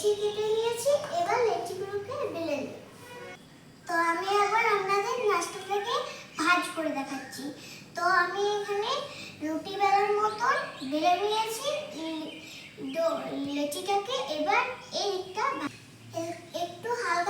লেচি কেটে নিয়েছি, এবার লেচিগুলোকে বেলে নেব। তো আমি আবার আপনাদের নাস্তাটাকে ভাজ করে দেখাচ্ছি। তো আমি এখানে রুটি বেলার মতন বেলে নিয়েছি লেচিটাকে এবার এই দিকটা একটু হালকা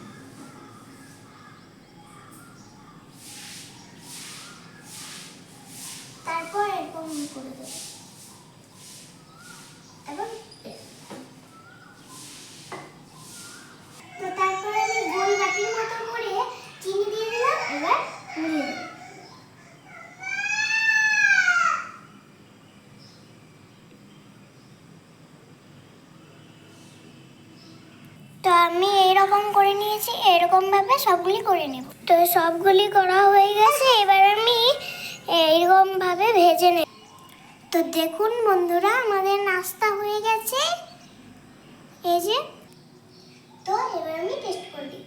মুড়িয়ে তো আমি এইরকম করে নিয়েছি, এরকম ভাবে সবগুলি করে নেব। তো সবগুলি করা হয়ে গেছে, এবার আমি এইরকম ভাবে ভেজে নেব। তো দেখুন বন্ধুরা, আমাদের নাস্তা হয়ে গেছে। এই যে, তো এবার আমি টেস্ট করে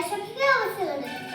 হয়েছে বন্ধুরা